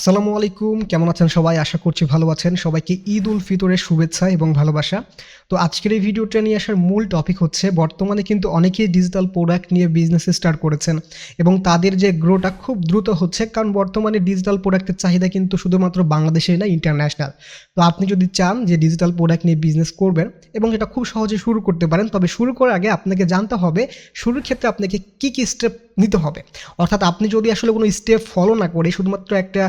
আসসালামু আলাইকুম, কেমন আছেন সবাই? আশা করছি ভালো আছেন। সবাইকে ঈদ উল ফিতরের শুভেচ্ছা এবং ভালোবাসা। তো আজকের এই ভিডিওটা নিয়ে আসার মূল টপিক হচ্ছে, বর্তমানে কিন্তু অনেকেই ডিজিটাল প্রোডাক্ট নিয়ে বিজনেস স্টার্ট করেছেন এবং তাদের যে গ্রোটা খুব দ্রুত হচ্ছে, কারণ বর্তমানে ডিজিটাল প্রোডাক্টের চাহিদা কিন্তু শুধুমাত্র বাংলাদেশে না ইন্টারন্যাশনাল তো আপনি যদি চান যে ডিজিটাল প্রোডাক্ট নিয়ে বিজনেস করবেন এবং এটা খুব সহজে শুরু করতে পারেন, তবে শুরু করার আগে আপনাকে জানতে হবে, শুরুর ক্ষেত্রে আপনাকে কী কী স্টেপ নিতে হবে? অর্থাৎ আপনি যদি আসলে কোনো স্টেপ ফলো না করে, শুধুমাত্র একটা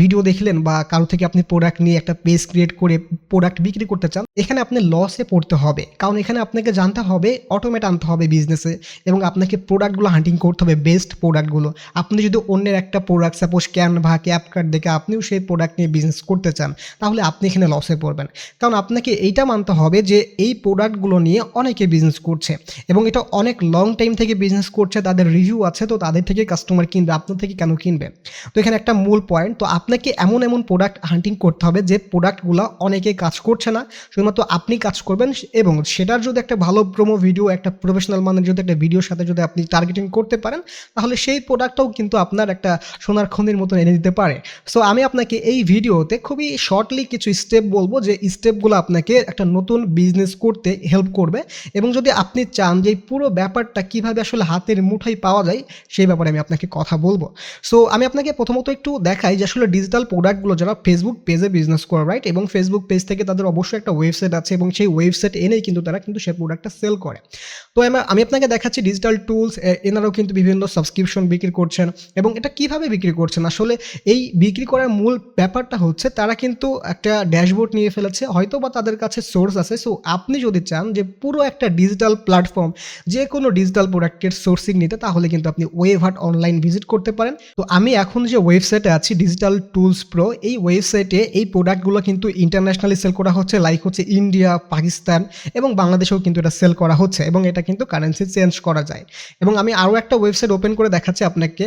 ভিডিও দেখলেন বা কারও থেকে আপনি প্রোডাক্ট নিয়ে একটা পেজ ক্রিয়েট করে প্রোডাক্ট বিক্রি করতে চান, এখানে আপনি লসে পড়তে হবে। কারণ এখানে আপনাকে জানতে হবে অটোমেট আনতে হবে বিজনেসে এবং আপনাকে প্রোডাক্টগুলো হান্টিং করতে হবে বেস্ট প্রোডাক্টগুলো আপনি যদি অন্যের একটা product suppose can Canva CapCut দেখে আপনিও সেই প্রোডাক্ট নিয়ে বিজনেস করতে চান, তাহলে আপনি এখানে লসে পড়বেন। কারণ আপনাকে এইটা মানতে হবে যে এই প্রোডাক্টগুলো নিয়ে অনেকে বিজনেস করছে এবং এটা অনেক লং টাইম থেকে বিজনেস করছে, তাদের রিভিউ আছে, তো তাদের থেকে কাস্টমার কিনবে, আপনার থেকে কেন কিনবে? তো এখানে একটা মূল পয়েন্ট তো আপনাকে এমন এমন প্রোডাক্ট হান্টিং করতে হবে যে প্রোডাক্টগুলো অনেকে কাজ করছে না, শুধুমাত্র আপনি কাজ করবেন এবং সেটার যদি একটা ভালো প্রোমো ভিডিও একটা প্রফেশনাল মানের যদি একটা ভিডিওর সাথে যদি আপনি টার্গেটিং করতে পারেন, তাহলে সেই প্রোডাক্টটাও কিন্তু আপনার একটা সোনার খনির মতন এনে দিতে পারে। সো আমি আপনাকে এই ভিডিওতে খুবই শর্টলি কিছু স্টেপ বলব যে স্টেপগুলো আপনাকে একটা নতুন বিজনেস করতে হেল্প করবে এবং যদি আপনি চান যে পুরো ব্যাপারটা কীভাবে আসলে হাতের মুঠোয় পাওয়া যায়, সেই ব্যাপারে আমি আপনাকে কথা বলব। সো আমি আপনাকে প্রথমত একটু দেখাই যে আসলে ডিজিটাল প্রোডাক্টগুলো যারা ফেসবুক পেজে বিজনেস করে রাইট এবং ফেসবুক পেজ থেকে তাদের অবশ্যই একটা ওয়েবসাইট আছে এবং সেই ওয়েবসাইট এনেই কিন্তু তারা কিন্তু সেই প্রোডাক্টটা সেল করে। তো আমি- আপনাকে দেখাচ্ছি ডিজিটাল টুলস এনারাও কিন্তু বিভিন্ন সাবস্ক্রিপশন বিক্রি করছেন এবং এটা কীভাবে বিক্রি করছেন? আসলে এই বিক্রি করার মূল ব্যাপারটা হচ্ছে তারা কিন্তু একটা ড্যাশবোর্ড নিয়ে ফেলেছে হয়তো বা তাদের কাছে সোর্স আছে। সো আপনি যদি চান যে পুরো একটা ডিজিটাল প্ল্যাটফর্ম যে কোনো ডিজিটাল প্রোডাক্টের সোর্সিং নিতে, তাহলে কিন্তু আপনি ওয়েভার্ট অনলাইন ভিজিট করতে পারেন। তো আমি এখন যে ওয়েবসাইটে আছি ডিজিটাল টুলস প্রো এই ওয়েবসাইটে এই প্রোডাক্টগুলো কিন্তু ইন্টারন্যাশনালি সেল করা হচ্ছে লাইক হচ্ছে ইন্ডিয়া পাকিস্তান এবং বাংলাদেশেও কিন্তু এটা সেল করা হচ্ছে এবং এটা কিন্তু কারেন্সি চেঞ্জ করা যায়। এবং আমি আরও একটা ওয়েবসাইট ওপেন করে দেখাচ্ছি আপনাকে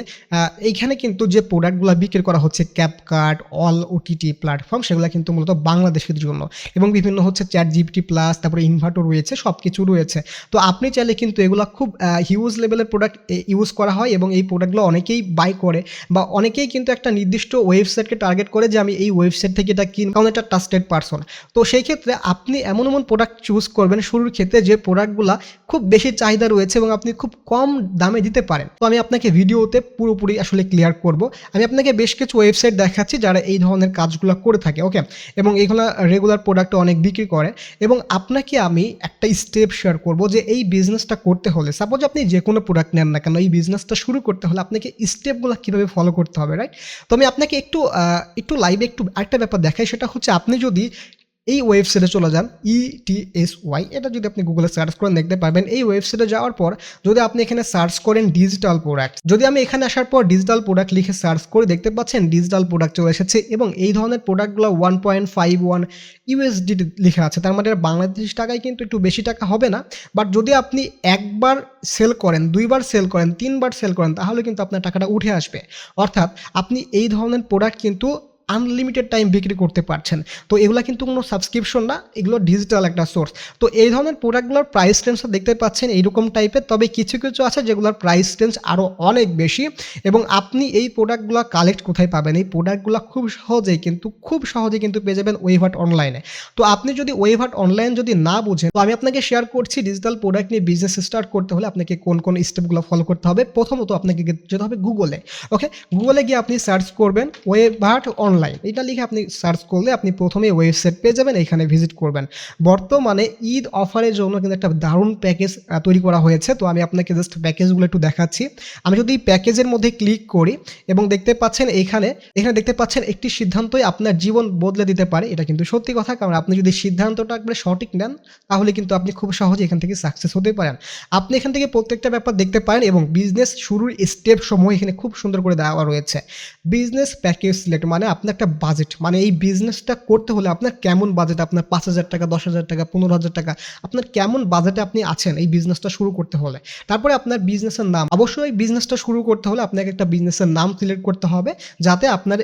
এইখানে কিন্তু যে প্রোডাক্টগুলো বিক্রি করা হচ্ছে ক্যাপকার্ট অল ওটিটি প্ল্যাটফর্ম সেগুলো কিন্তু মূলত বাংলাদেশের জন্য। এবং বিভিন্ন হচ্ছে চ্যাট জিপিটি প্লাস তারপরে ইনভার্টর রয়েছে সব কিছু রয়েছে। তো আপনি চাইলে কিন্তু এগুলো খুব হিউজ লেভেলের প্রোডাক্ট ইউজ করা হয় এবং এই প্রোডাক্টগুলো অনেকেই বাই করে বা অনেকেই কিন্তু একটা নির্দিষ্ট ওয়েবসাইটকে টার্গেট করে যে আমি এই ওয়েবসাইট থেকে এটা কিন কারণ এটা ট্রাস্টেড পারসন তো সেই ক্ষেত্রে আপনি এমন এমন প্রোডাক্ট চুজ করবেন, শুরুর ক্ষেত্রে যে প্রোডাক্টগুলো খুব বেশি চাহিদা রয়েছে এবং আপনি খুব কম দামে দিতে পারেন। তো আমি আপনাকে ভিডিওতে পুরোপুরি আসলে ক্লিয়ার করব। আমি আপনাকে বেশ কিছু ওয়েবসাইট দেখাচ্ছি যারা এই ধরনের কাজগুলো করে থাকে ওকে এবং এইগুলো রেগুলার প্রোডাক্ট অনেক বিক্রি করে। এবং আপনাকে আমি একটা স্টেপ শেয়ার করব যে এই বিজনেসটা করতে হলে সাপোজ আপনি যে কোনো প্রোডাক্ট নেন না কেন, এই বিজনেসটা শুরু করতে হলে আপনাকে স্টেপগুলো কীভাবে ফলো করতে হবে রাইট তো আমি আপনাকে একটু আহ, একটু লাইভে একটু আরেকটা ব্যাপার দেখাই সেটা হচ্ছে আপনি যদি এই ওয়েবসাইটে চলে যান ই টি এস ওয়াই এটা যদি আপনি গুগলে সার্চ করেন, দেখতে পারবেন এই ওয়েবসাইটে যাওয়ার পর যদি আপনি এখানে সার্চ করেন ডিজিটাল প্রোডাক্ট যদি আমি এখানে আসার পর ডিজিটাল প্রোডাক্ট লিখে সার্চ করে, দেখতে পাচ্ছেন ডিজিটাল প্রোডাক্ট চলে এসেছে এবং এই ধরনের প্রোডাক্টগুলো one point five one USD লেখা আছে। তার মানে বাংলাদেশ টাকায় কিন্তু একটু বেশি টাকা হবে না। বাট যদি আপনি একবার সেল করেন, দুইবার সেল করেন, তিনবার সেল করেন, তাহলে কিন্তু আপনার টাকাটা উঠে আসবে। অর্থাৎ আপনি এই ধরনের প্রোডাক্ট কিন্তু আনলিমিটেড টাইম বিক্রি করতে পারছেন। তো এগুলো কিন্তু কোনো সাবস্ক্রিপশন না, এগুলো ডিজিটাল একটা সোর্স তো এই ধরনের প্রোডাক্টগুলোর প্রাইস রেঞ্জটা দেখতে পাচ্ছেন এইরকম টাইপের তবে কিছু কিছু আছে যেগুলোর প্রাইস রেঞ্জ আরও অনেক বেশি এবং আপনি এই প্রোডাক্টগুলো কালেক্ট কোথায় পাবেন? এই প্রোডাক্টগুলো খুব সহজেই কিন্তু, খুব সহজে কিন্তু পেয়ে যাবেন ওয়েভার্ট অনলাইনে তো আপনি যদি ওয়েভার্ট অনলাইন যদি না বুঝেন, তো আমি আপনাকে শেয়ার করছি ডিজিটাল প্রোডাক্ট নিয়ে বিজনেস স্টার্ট করতে হলে আপনাকে কোন কোন স্টেপগুলো ফলো করতে হবে? প্রথমত আপনাকে যেতে হবে গুগলে ওকে গুগলে গিয়ে আপনি সার্চ করবেন ওয়েভার্ট অনলাইন এটা লিখে আপনি সার্চ করলে আপনি প্রথমে ওয়েবসাইট পেয়ে যাবেন, এখানে ভিজিট করবেন। বর্তমানে ঈদ অফারের জন্য কিন্তু একটা দারুণ প্যাকেজ তৈরি করা হয়েছে। তো আমি আপনাকে জাস্ট প্যাকেজগুলো একটু দেখাচ্ছি। আমি যদি প্যাকেজের মধ্যে ক্লিক করি এবং দেখতে পাচ্ছেন এখানে এখানে দেখতে পাচ্ছেন একটি সিদ্ধান্তই আপনার জীবন বদলে দিতে পারে। এটা কিন্তু সত্যি কথা, কারণ আপনি যদি সিদ্ধান্তটা একবারে সঠিক নেন, তাহলে কিন্তু আপনি খুব সহজে এখান থেকে সাকসেস হতে পারেন। আপনি এখান থেকে প্রত্যেকটা ব্যাপার দেখতে পারেন এবং বিজনেস শুরুর স্টেপ সমূহ এখানে খুব সুন্দর করে দেওয়া রয়েছে। বিজনেস প্যাকেজ সিলেক্ট মানে আপনার একটা বাজেট মানে এই বিজনেসটা করতে হলে আপনার কেমন বাজেট আপনার পাঁচ হাজার টাকা, দশ হাজার টাকা, পনেরো হাজার টাকা, আপনার কেমন বাজেটে আপনি আছেন এই বিজনেসটা শুরু করতে হলে? তারপরে আপনার বিজনেসের নাম, অবশ্যই বিজনেসটা শুরু করতে হলে আপনাকে একটা বিজনেসের নাম সিলেক্ট করতে হবে, যাতে আপনার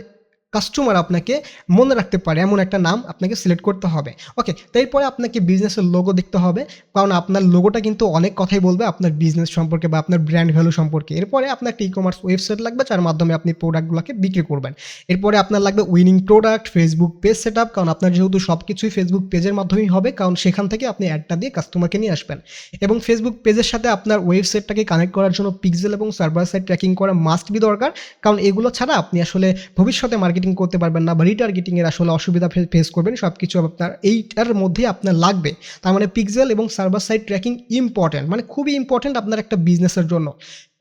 কাস্টমার আপনাকে মনে রাখতে পারে, এমন একটা নাম আপনাকে সিলেক্ট করতে হবে। ওকে তারপরে আপনাকে বিজনেসের লোগো দেখতে হবে, কারণ আপনার লোগোটা কিন্তু অনেক কথাই বলবে, আপনার বিজনেস সম্পর্কে বা আপনার ব্র্যান্ড ভ্যালু সম্পর্কে। এরপরে আপনার একটা ই কমার্স ওয়েবসাইট লাগবে, যার মাধ্যমে আপনি প্রোডাক্টগুলোকে বিক্রি করবেন। এরপরে আপনার লাগবে winning product Facebook page set up কারণ আপনার যেহেতু সব কিছুই ফেসবুক পেজের মাধ্যমেই হবে, কারণ সেখান থেকে আপনি অ্যাডটা দিয়ে কাস্টমারকে নিয়ে আসবেন। এবং ফেসবুক পেজের সাথে আপনার ওয়েবসাইটটাকে কানেক্ট করার জন্য পিক্সেল এবং সার্ভার সাইড ট্র্যাকিং করা মাস্ট বি দরকার, কারণ এগুলো ছাড়া আপনি আসলে ভবিষ্যতে মার্কেটিং করতে পারবেন না বা রিটার্গেটিংয়ের আসলে অসুবিধা ফেস করবেন সব কিছু আপনার এইটার মধ্যেই আপনার লাগবে। তার মানে পিক্সেল এবং সার্ভার সাইড ট্র্যাকিং ইম্পর্ট্যান্ট মানে খুবই ইম্পর্ট্যান্ট আপনার একটা বিজনেসের জন্য।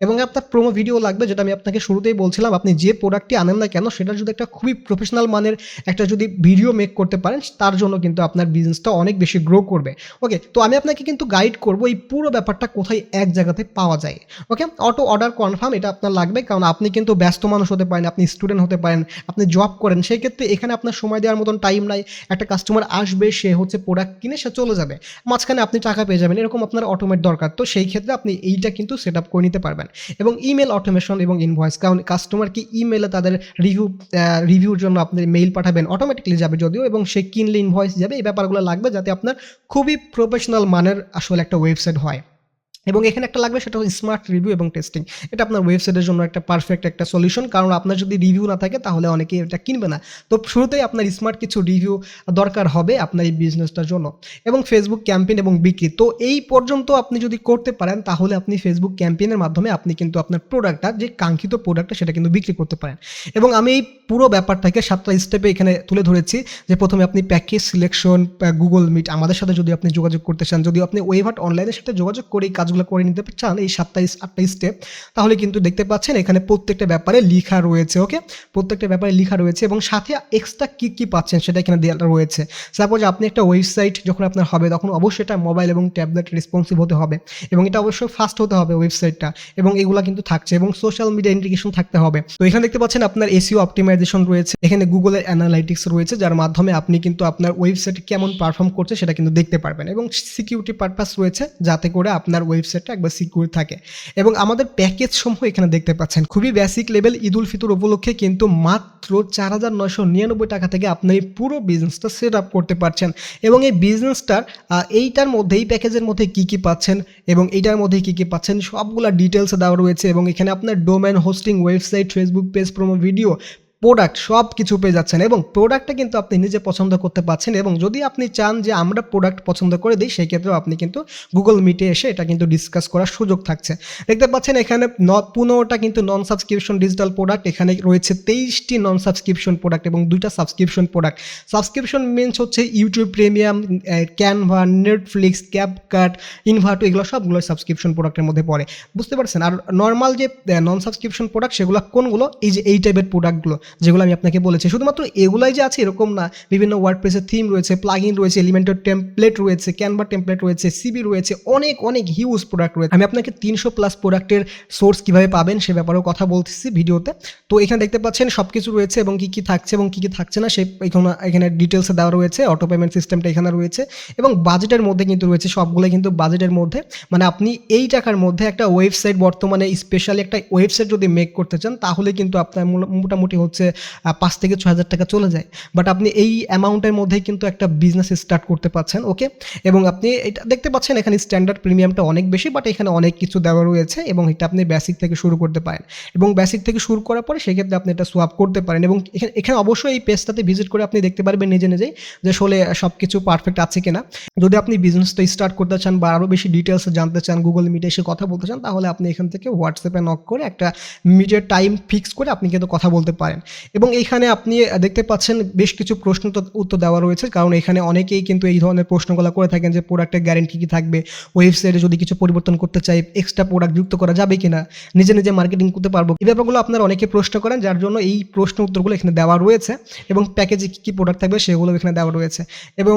এবং আপনার প্রোমো ভিডিও লাগবে যেটা আমি আপনাকে শুরুতেই বলছিলাম, আপনি যে প্রোডাক্টটি আনেন না কেন, সেটা যদি একটা খুবই প্রফেশনাল মানের একটা যদি ভিডিও মেক করতে পারেন, তার জন্য কিন্তু আপনার বিজনেসটা অনেক বেশি গ্রো করবে। ওকে তো আমি আপনাকে কিন্তু গাইড করব এই পুরো ব্যাপারটা কোথায় এক জায়গাতে পাওয়া যায়। ওকে অটো অর্ডার কনফার্ম এটা আপনার লাগবে, কারণ আপনি কিন্তু ব্যস্ত মানুষ হতে পারেন, আপনি স্টুডেন্ট হতে পারেন, আপনি জব করেন, সেই ক্ষেত্রে এখানে আপনার সময় দেওয়ার মতন টাইম নাই, একটা কাস্টমার আসবে, সে হচ্ছে প্রোডাক্ট কিনে সে চলে যাবে। মাঝখানে আপনি টাকা পেয়ে যাবেন, এরকম আপনার অটোমেট দরকার, তো সেই ক্ষেত্রে আপনি এইটা কিন্তু সেট আপ করে নিতে পারবেন। এবং ইমেল অটোমেশন এবং ইনভয়েস কারণ কাস্টমারকে ইমেলে তাদের রিভিউ রিভিউর জন্য আপনি মেইল পাঠাবেন অটোমেটিকলি যাবে যদিও এবং সে কিনলে ইনভয়েস যাবে, এই ব্যাপারগুলো লাগবে যাতে আপনার খুবই প্রফেশনাল মানের আসলে একটা ওয়েবসাইট হয়। এবং এখানে একটা লাগবে, সেটা হচ্ছে স্মার্ট রিভিউ এবং টেস্টিং এটা আপনার ওয়েবসাইটের জন্য একটা পারফেক্ট একটা সলিউশন কারণ আপনার যদি রিভিউ না থাকে, তাহলে অনেকেই এটা কিনবে না। তো শুরুতেই আপনার স্মার্ট কিছু রিভিউ দরকার হবে আপনার এই বিজনেসটার জন্য। এবং ফেসবুক ক্যাম্পেইন এবং বিক্রি। তো এই পর্যন্ত আপনি যদি করতে পারেন, তাহলে আপনি ফেসবুক ক্যাম্পেইনের মাধ্যমে আপনি কিন্তু আপনার প্রোডাক্টটা যে কাঙ্ক্ষিত প্রোডাক্টটা সেটা কিন্তু বিক্রি করতে পারেন। এবং আমি এই পুরো ব্যাপারটাকে সাতটা স্টেপে এখানে তুলে ধরেছি, যে প্রথমে আপনি প্যাকেজ সিলেকশন গুগল মিট আমাদের সাথে যদি আপনি যোগাযোগ করতে চান, যদি আপনি ওয়েভার্ট অনলাইনের সাথে যোগাযোগ করে এই কাজগুলো করে নিতে চান এই সাতটা আটটা স্টেপ তাহলে কিন্তু দেখতে পাচ্ছেন এখানে প্রত্যেকটা ব্যাপারে লেখা রয়েছে ওকে প্রত্যেকটা ব্যাপারে লেখা রয়েছে এবং সাথে এক্সট্রা কী কী পাচ্ছেন সেটা এখানে দেওয়া রয়েছে। সাপোজ আপনি একটা ওয়েবসাইট যখন আপনার হবে, তখন অবশ্যই এটা মোবাইল এবং ট্যাবলেট রেসপন্সিভ হতে হবে এবং এটা অবশ্যই ফাস্ট হতে হবে ওয়েবসাইটটা এবং এগুলো কিন্তু থাকছে এবং সোশ্যাল মিডিয়া ইন্ডিকেশন থাকতে হবে। তো এখানে দেখতে পাচ্ছেন আপনার এসিও অপটিমাইজেশন রয়েছে, এখানে গুগলের অ্যানালাইটিক্স রয়েছে, যার মাধ্যমে আপনি কিন্তু আপনার ওয়েবসাইট কেমন পারফর্ম করছে সেটা কিন্তু দেখতে পারবেন এবং সিকিউরিটি পারপাস রয়েছে, যাতে করে আপনার ওয়েবসাইটটা একবার সিকিউর থাকে। এবং আমাদের প্যাকেজ সমূহ এখানে দেখতে পাচ্ছেন। খুবই বেসিক লেভেল ঈদ উল ফিতর উপলক্ষে কিন্তু মাত্র চার হাজার নয়শো নিরানব্বই টাকা থেকে আপনি পুরো বিজনেসটা সেট আপ করতে পারছেন। এবং এই বিজনেসটার এইটার মধ্যে এই প্যাকেজের মধ্যে কী কী পাচ্ছেন এবং এইটার মধ্যে কী কী পাচ্ছেন সবগুলো ডিটেলস দেওয়া রয়েছে। এবং এখানে আপনার domain hosting website Facebook page promo video product সব কিছু পেয়ে যাচ্ছেন এবং প্রোডাক্টটা কিন্তু আপনি নিজে পছন্দ করতে পারছেন এবং যদি আপনি চান যে আমরা প্রোডাক্ট পছন্দ করে দিই, সেই ক্ষেত্রেও আপনি কিন্তু গুগল মিটে এসে এটা কিন্তু ডিসকাস করার সুযোগ থাকছে। দেখতে পাচ্ছেন এখানে পনেরোটা কিন্তু নন সাবস্ক্রিপশন ডিজিটাল প্রোডাক্ট এখানে রয়েছে তেইশটি নন সাবস্ক্রিপশন প্রোডাক্ট এবং দুইটা সাবস্ক্রিপশন প্রোডাক্ট সাবস্ক্রিপশন মিনস হচ্ছে YouTube premium Canva Netflix CapCut Envato এগুলো সবগুলো সাবস্ক্রিপশন প্রোডাক্টের মধ্যে পড়ে। বুঝতে পারছেন? আর নর্মাল যে নন সাবস্ক্রিপশন প্রোডাক্ট সেগুলো কোনগুলো? এই যে এই টাইপের প্রোডাক্টগুলো যেগুলো আমি আপনাকে বলেছি। শুধুমাত্র এগুলাই যে আছে এরকম না। বিভিন্ন ওয়ার্ড প্রেসের থিম রয়েছে প্লাগইন রয়েছে এলিমেন্টের টেমপ্লেট রয়েছে ক্যানভা টেমপ্লেট রয়েছে সিবি রয়েছে, অনেক অনেক হিউজ প্রোডাক্ট রয়েছে। আমি আপনাকে তিনশো প্লাস প্রোডাক্টের সোর্স কীভাবে পাবেন সে ব্যাপারেও কথা বলতেছি ভিডিওতে। তো এখানে দেখতে পাচ্ছেন সব কিছু রয়েছে এবং কী কী থাকছে এবং কী কী থাকছে না, সে এখানে এখানে ডিটেলসে দেওয়া রয়েছে অটো পেমেন্ট সিস্টেমটা এখানে রয়েছে এবং বাজেটের মধ্যে কিন্তু রয়েছে সবগুলো কিন্তু বাজেটের মধ্যে। মানে আপনি এই টাকার মধ্যে একটা ওয়েবসাইট বর্তমানে স্পেশালি একটা ওয়েবসাইট যদি মেক করতে চান, তাহলে কিন্তু আপনার মোটামুটি হচ্ছে পাঁচ থেকে ছ হাজার টাকা চলে যায়। বাট আপনি এই অ্যামাউন্টের মধ্যেই কিন্তু একটা বিজনেস স্টার্ট করতে পারছেন ওকে এবং আপনি এটা দেখতে পাচ্ছেন, এখানে স্ট্যান্ডার্ড প্রিমিয়ামটা অনেক বেশি বাট এখানে অনেক কিছু দেওয়া রয়েছে এবং এটা আপনি বেসিক থেকে শুরু করতে পারেন। এবং বেসিক থেকে শুরু করার পরে সেক্ষেত্রে আপনি এটা সোয়াপ করতে পারেন এবং এখানে এখানে অবশ্যই এই পেজটাতে ভিজিট করে আপনি দেখতে পারবেন নিজে নিজেই যে আসলে সব কিছু পারফেক্ট আছে কিনা। যদি আপনি বিজনেসটা স্টার্ট করতে চান বা আরও বেশি ডিটেলস জানতে চান গুগল মিটে এসে কথা বলতে চান, তাহলে আপনি এখান থেকে হোয়াটসঅ্যাপে নক করে একটা মিটের টাইম ফিক্স করে আপনি কিন্তু কথা বলতে পারেন। এবং এইখানে আপনি দেখতে পাচ্ছেন বেশ কিছু প্রশ্ন উত্তর দেওয়া রয়েছে। কারণ এখানে অনেকেই কিন্তু এই ধরনের প্রশ্নগুলো করে থাকেন যে প্রোডাক্টের গ্যারেন্টি কী থাকবে? ওয়েবসাইটে যদি কিছু পরিবর্তন করতে চাই এক্সট্রা প্রোডাক্ট যুক্ত করা যাবে কি না নিজে নিজে মার্কেটিং করতে পারব এই ব্যাপারগুলো আপনারা অনেকে প্রশ্ন করেন, যার জন্য এই প্রশ্ন উত্তরগুলো এখানে দেওয়া রয়েছে এবং প্যাকেজে কী কী প্রোডাক্ট থাকবে সেগুলো এখানে দেওয়া রয়েছে। এবং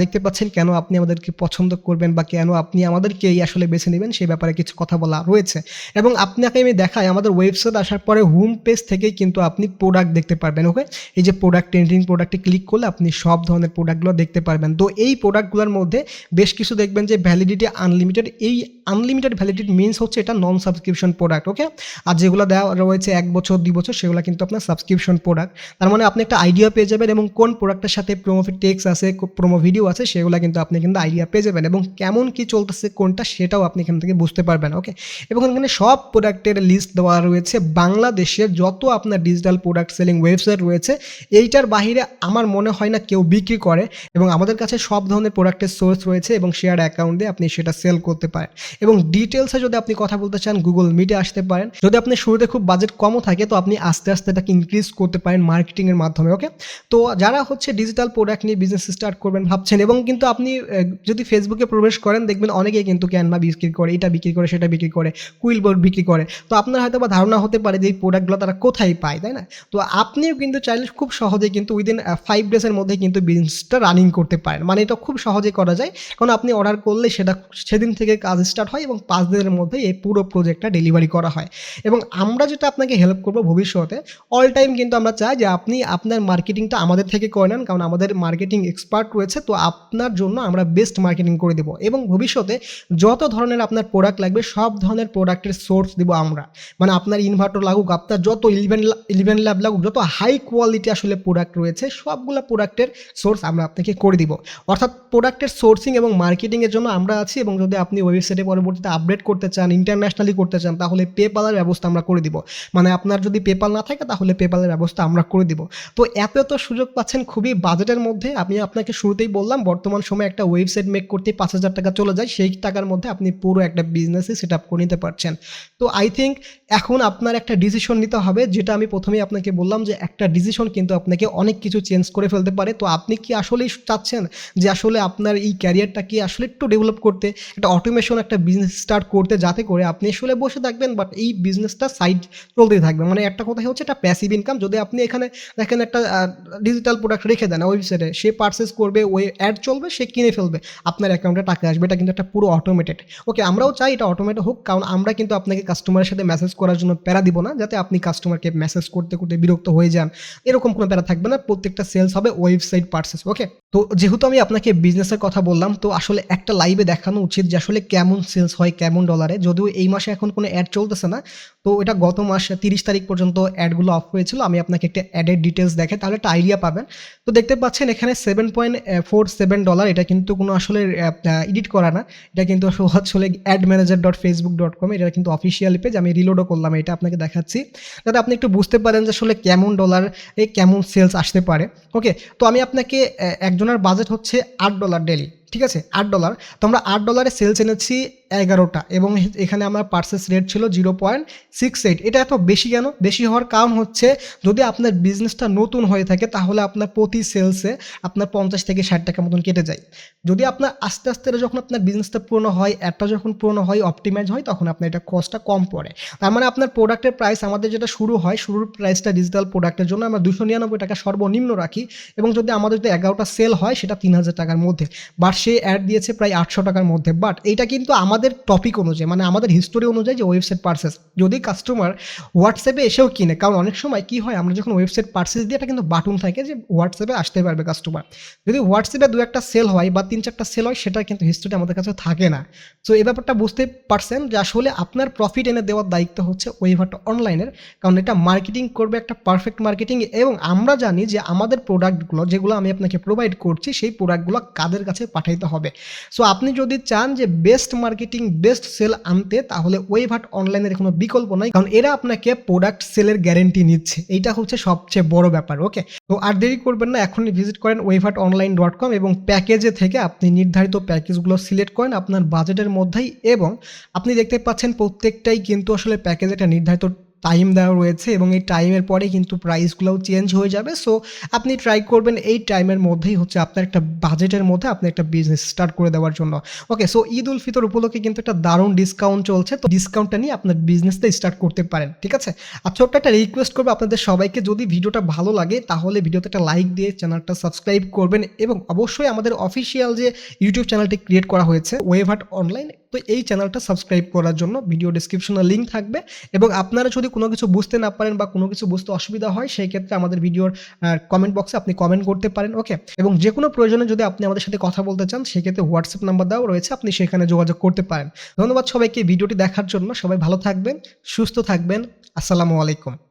দেখতে পাচ্ছেন কেন আপনি আমাদেরকে পছন্দ করবেন বা কেন আপনি আমাদেরকে এই আসলে বেছে নেবেন সেই ব্যাপারে কিছু কথা বলা রয়েছে। এবং আপনাকে আমি দেখাই, আমাদের ওয়েবসাইট আসার পরে হোম পেজ থেকেই কিন্তু আপনি প্রোডাক্ট দেখতে পারবেন ওকে এই যে প্রোডাক্ট ট্রেন্ডিং প্রোডাক্টে ক্লিক করলে আপনি সব ধরনের প্রোডাক্টগুলো দেখতে পারবেন। তো এই প্রোডাক্টগুলোর মধ্যে বেশ কিছু দেখবেন যে ভ্যালিডিটি আনলিমিটেড এই আনলিমিটেড ভ্যালিডিটি মিনস হচ্ছে এটা নন সাবস্ক্রিপশন প্রোডাক্ট ওকে আর যেগুলো দেওয়া রয়েছে এক বছর, দুই বছর, সেগুলো কিন্তু আপনার সাবস্ক্রিপশন প্রোডাক্ট তার মানে আপনি একটা আইডিয়া পেয়ে যাবেন এবং কোন প্রোডাক্টের সাথে প্রোমো টেক্স আছে প্রোমো ভিডিও আছে, সেগুলো কিন্তু আপনি কিন্তু আইডিয়া পেয়ে যাবেন এবং কেমন কি চলতেছে কোনটা সেটাও আপনি এখান থেকে বুঝতে পারবেন ওকে এবং এখানে সব প্রোডাক্টের লিস্ট দেওয়া রয়েছে। বাংলাদেশের যত আপনার ডিজিটাল প্রোডাক্ট সেলিং ওয়েবসাইট রয়েছে, এইটার বাহিরে আমার মনে হয় না কেউ বিক্রি করে এবং আমাদের কাছে সব ধরনের প্রোডাক্টের সোর্স রয়েছে এবং শেয়ার অ্যাকাউন্ট দিয়ে আপনি সেটা সেল করতে পারেন। এবং ডিটেলসে যদি আপনি কথা বলতে চান গুগল মিটে আসতে পারেন। যদি আপনি শুরুতে খুব বাজেট কমও থাকে, তো আপনি আস্তে আস্তে এটাকে ইনক্রিজ করতে পারেন মার্কেটিংয়ের মাধ্যমে ওকে তো যারা হচ্ছে ডিজিটাল প্রোডাক্ট নিয়ে বিজনেস স্টার্ট করবেন ভাবছেন এবং কিন্তু আপনি যদি ফেসবুকে প্রবেশ করেন, দেখবেন অনেকেই কিন্তু ক্যানভা বিক্রি করে, এটা বিক্রি করে, সেটা বিক্রি করে কুইল বোর্ড বিক্রি করে। তো আপনার হয়তো বা ধারণা হতে পারে যে এই প্রোডাক্টগুলো তারা কোথায় পায়, তাই না? তো আপনিও কিন্তু চাইলে খুব সহজে কিন্তু উইদিন ফাইভ ডেজের মধ্যে কিন্তু বিজনেসটা রানিং করতে পারেন। মানে এটা খুব সহজে করা যায়। কারণ আপনি অর্ডার করলে সেটা সেদিন থেকে কাজ স্টার্ট হয় এবং পাঁচ দিনের মধ্যে এই পুরো প্রজেক্টটা ডেলিভারি করা হয়। এবং আমরা যেটা আপনাকে হেল্প করব ভবিষ্যতে অল টাইম কিন্তু আমরা চাই যে আপনি আপনার মার্কেটিংটা আমাদের থেকে করে নেন। কারণ আমাদের মার্কেটিং এক্সপার্ট রয়েছে, তো আপনার জন্য আমরা বেস্ট মার্কেটিং করে দেবো। এবং ভবিষ্যতে যত ধরনের আপনার প্রোডাক্ট লাগবে, সব ধরনের প্রোডাক্টের সোর্স দেবো আমরা। মানে আপনার ইনভার্টার লাগুক, আপনার যত ইলেভেন ইলেভেন ল্যাব লাগুক যত হাই কোয়ালিটি আসলে প্রোডাক্ট রয়েছে, সবগুলো প্রোডাক্টের সোর্স আমরা আপনাকে করে দিব। অর্থাৎ প্রোডাক্টের সোর্সিং এবং মার্কেটিংয়ের জন্য আমরা আছি এবং যদি আপনি ওয়েবসাইটে পরবর্তীতে আপডেট করতে চান ইন্টারন্যাশনালি করতে চান, তাহলে পেপালের ব্যবস্থা আমরা করে দিব। মানে আপনার যদি পেপাল না থাকে, তাহলে পেপালের ব্যবস্থা আমরা করে দিব। তো এত এত সুযোগ পাচ্ছেন খুবই বাজেটের মধ্যে। আমি আপনাকে শুরুতেই বললাম, বর্তমান সময়ে একটা ওয়েবসাইট মেক করতে পাঁচ হাজার টাকা চলে যায়, সেই টাকার মধ্যে আপনি পুরো একটা বিজনেসই সেট আপ করে নিতে পারছেন। তো আই থিঙ্ক এখন আপনার একটা ডিসিশন নিতে হবে, যেটা আমি প্রথমেই আপনাকে বললাম যে একটা ডিসিশন কিন্তু আপনাকে অনেক কিছু চেঞ্জ করে ফেলতে পারে। তো আপনি কি আসলেই চাচ্ছেন যে আসলে আপনার এই ক্যারিয়ারটাকে আসলে একটু ডেভেলপ করতে, একটা অটোমেশন একটা বিজনেস স্টার্ট করতে, যাতে করে আপনি আসলে বসে থাকবেন বাট এই বিজনেসটা সাইড চলতেই থাকবে। মানে একটা কথা হচ্ছে একটা প্যাসিভ ইনকাম যদি আপনি এখানে দেখেন একটা ডিজিটাল প্রোডাক্ট রেখে দেন ওয়েবসাইটে সে পারচেস করবে ওই অ্যাড চলবে, সে কিনে ফেলবে, আপনার অ্যাকাউন্টে টাকা আসবে। এটা কিন্তু একটা পুরো অটোমেটেড ওকে আমরাও চাই এটা অটোমেটেড হোক, কারণ আমরা কিন্তু আপনাকে কাস্টমারের সাথে মেসেজ করার জন্য প্যারা দিব না, যাতে আপনি কাস্টমারকে মেসেজ করতে করতে বিরক্ত হয়ে যান। এরকম কোনো প্যারা থাকবে না, প্রত্যেকটা সেলস হবে ওয়েবসাইট পারচেস ওকে তো যেহেতু আমি আপনাকে বিজনেসের কথা বললাম, তো আসলে একটা লাইভে দেখানো উচিত যে আসলে কেমন সেলস হয়, কেমন ডলারে যদিও এই মাসে এখন কোনো অ্যাড চলতেছে না, তো এটা গত মাস তিরিশ তারিখ পর্যন্ত অ্যাডগুলো অফ হয়েছিল। আমি আপনাকে একটা অ্যাডের ডিটেলস দেখে তাহলে একটা আইডিয়া পাবেন। তো দেখতে পাচ্ছেন এখানে seven point four seven dollar এটা কিন্তু কোনো আসলে এডিট করা না। এটা কিন্তু আসলে ad manager dot Facebook dot com এটা কিন্তু অফিসিয়াল পেজ আমি রিলোডও করলাম, এটা আপনাকে দেখাচ্ছি। যাতে আপনি একটু বুঝতে পারেন যে আসলে কেমন ডলার এ কেমন সেলস আসতে পারে? ওকে তো আমি আপনাকে একজনের বাজেট হচ্ছে আট ডলার ডেলি ঠিক আছে? আট ডলার তো আমরা আট ডলারে সেলস এনেছি এগারোটা এবং এখানে আমার পার্সেস রেট ছিল জিরো পয়েন্ট সিক্স এইট এটা এত বেশি কেন? বেশি হওয়ার কারণ হচ্ছে যদি আপনার বিজনেসটা নতুন হয়ে থাকে তাহলে আপনার প্রতি সেলসে আপনার পঞ্চাশ থেকে ষাট টাকা মতন কেটে যায়। যদি আপনার আস্তে আস্তে যখন আপনার বিজনেসটা পুরনো হয় অ্যাডটা যখন পুরনো হয় অপটিমাইজ হয়, তখন আপনার এটা কস্টটা কম পড়ে। তার মানে আপনার প্রোডাক্টের প্রাইস আমাদের যেটা শুরু হয়, শুরুর প্রাইসটা ডিজিটাল প্রোডাক্টের জন্য আমরা দুশো নিরানব্বই টাকা সর্বনিম্ন রাখি এবং যদি আমাদের যদি এগারোটা সেল হয়, সেটা তিন হাজার টাকার মধ্যে। বাট সে অ্যাড দিয়েছে প্রায় আটশো টাকার মধ্যে। বাট এইটা কিন্তু আমাদের টপিক অনুযায়ী মানে আমাদের হিস্টোরি অনুযায়ী যে ওয়েবসাইট পার্সেস যদি কাস্টমার হোয়াটসঅ্যাপে এসেও কিনে, কারণ অনেক সময় কি হয়, আমরা যখন ওয়েবসাইট পার্সেস দিই এটা কিন্তু বাটন থাকে যে হোয়াটসঅ্যাপে আসতে পারবে কাস্টমার যদি হোয়াটসঅ্যাপে দু একটা সেল হয় বা তিন চারটা সেল হয়, সেটা কিন্তু হিস্টোরি আমাদের কাছে থাকে না। সো এই ব্যাপারটা বুঝতে পারছেন যে আসলে আপনার প্রফিট এনে দেওয়ার দায়িত্ব হচ্ছে ওয়েভারটা অনলাইনের কারণ এটা মার্কেটিং করবে একটা পারফেক্ট মার্কেটিং এবং আমরা জানি যে আমাদের প্রোডাক্টগুলো যেগুলো আমি আপনাকে প্রোভাইড করছি, সেই প্রোডাক্টগুলো কাদের কাছে পাঠাইতে হবে। সো আপনি যদি চান যে বেস্ট মার্কেটিং বেস্ট সেল আনতে, তাহলে ওয়েভার্ট অনলাইনের কোনো বিকল্প নাই, কারণ এরা আপনাকে প্রোডাক্ট সেলের গ্যারেন্টি নিচ্ছে। এইটা হচ্ছে সবচেয়ে বড় ব্যাপার ওকে তো আর দেরি করবেন না, এখনই ভিজিট করেন ওয়েভার্ট অনলাইন ডট কম এবং প্যাকেজে থেকে আপনি নির্ধারিত প্যাকেজগুলো সিলেক্ট করেন আপনার বাজেটের মধ্যেই এবং আপনি দেখতে পাচ্ছেন প্রত্যেকটাই কিন্তু আসলে প্যাকেজ একটা নির্ধারিত টাইম দেওয়া রয়েছে এবং এই টাইমের পরে কিন্তু প্রাইসগুলোও চেঞ্জ হয়ে যাবে। সো আপনি ট্রাই করবেন এই টাইমের মধ্যেই হচ্ছে আপনার একটা বাজেটের মধ্যে আপনি একটা বিজনেস স্টার্ট করে দেওয়ার জন্য। ওকে সো ঈদ উল ফিতর উপলক্ষে কিন্তু একটা দারুণ ডিসকাউন্ট চলছে। তো ডিসকাউন্টটা নিয়ে আপনার বিজনেসটা স্টার্ট করতে পারেন, ঠিক আছে? আর ছোট্ট একটা রিকোয়েস্ট করব আপনাদের সবাইকে, যদি ভিডিওটা ভালো লাগে তাহলে ভিডিওতে একটা লাইক দিয়ে চ্যানেলটা সাবস্ক্রাইব করবেন এবং অবশ্যই আমাদের অফিসিয়াল যে ইউটিউব চ্যানেলটি ক্রিয়েট করা হয়েছে ওয়েভার্ট অনলাইন তো এই চ্যানেলটা সাবস্ক্রাইব করার জন্য ভিডিও ডিসক্রিপশনে লিঙ্ক থাকবে এবং আপনারা যদি কোনো কিছু বুঝতে না পারেন বা কোনো কিছু বুঝতে অসুবিধা হয়, সেই ক্ষেত্রে আমাদের ভিডিওর কমেন্ট বক্সে আপনি কমেন্ট করতে পারেন ওকে এবং যে কোনো প্রয়োজনে যদি আপনি আমাদের সাথে কথা বলতে চান সেক্ষেত্রে হোয়াটসঅ্যাপ নাম্বার দেওয়া রয়েছে, আপনি সেখানে যোগাযোগ করতে পারেন। ধন্যবাদ সবাইকে ভিডিওটি দেখার জন্য। সবাই ভালো থাকবেন, সুস্থ থাকবেন। আসসালামু আলাইকুম।